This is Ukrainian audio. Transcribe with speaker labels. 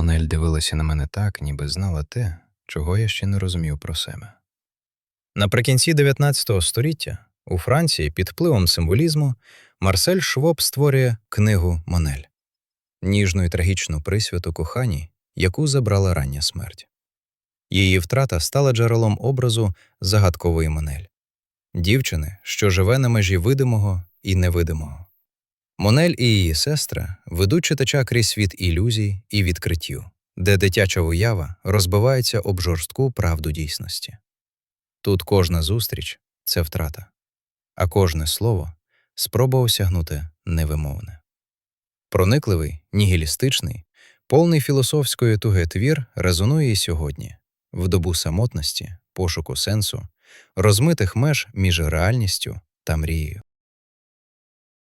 Speaker 1: Монель дивилася на мене так, ніби знала те, чого я ще не розумів про себе. Наприкінці 19 століття у Франції під впливом символізму Марсель Швоб створює книгу Монель ніжну і трагічну присвяту коханій, яку забрала рання смерть. Її втрата стала джерелом образу загадкової Монель дівчини, що живе на межі видимого і невидимого. Монель і її сестра ведуть читача крізь світ ілюзій і відкриттів, де дитяча уява розбивається об жорстку правду дійсності. Тут кожна зустріч це втрата, а кожне слово спроба осягнути невимовне. Проникливий, нігілістичний, повний філософської туги твір резонує і сьогодні, в добу самотності, пошуку сенсу, розмитих меж між реальністю та мрією.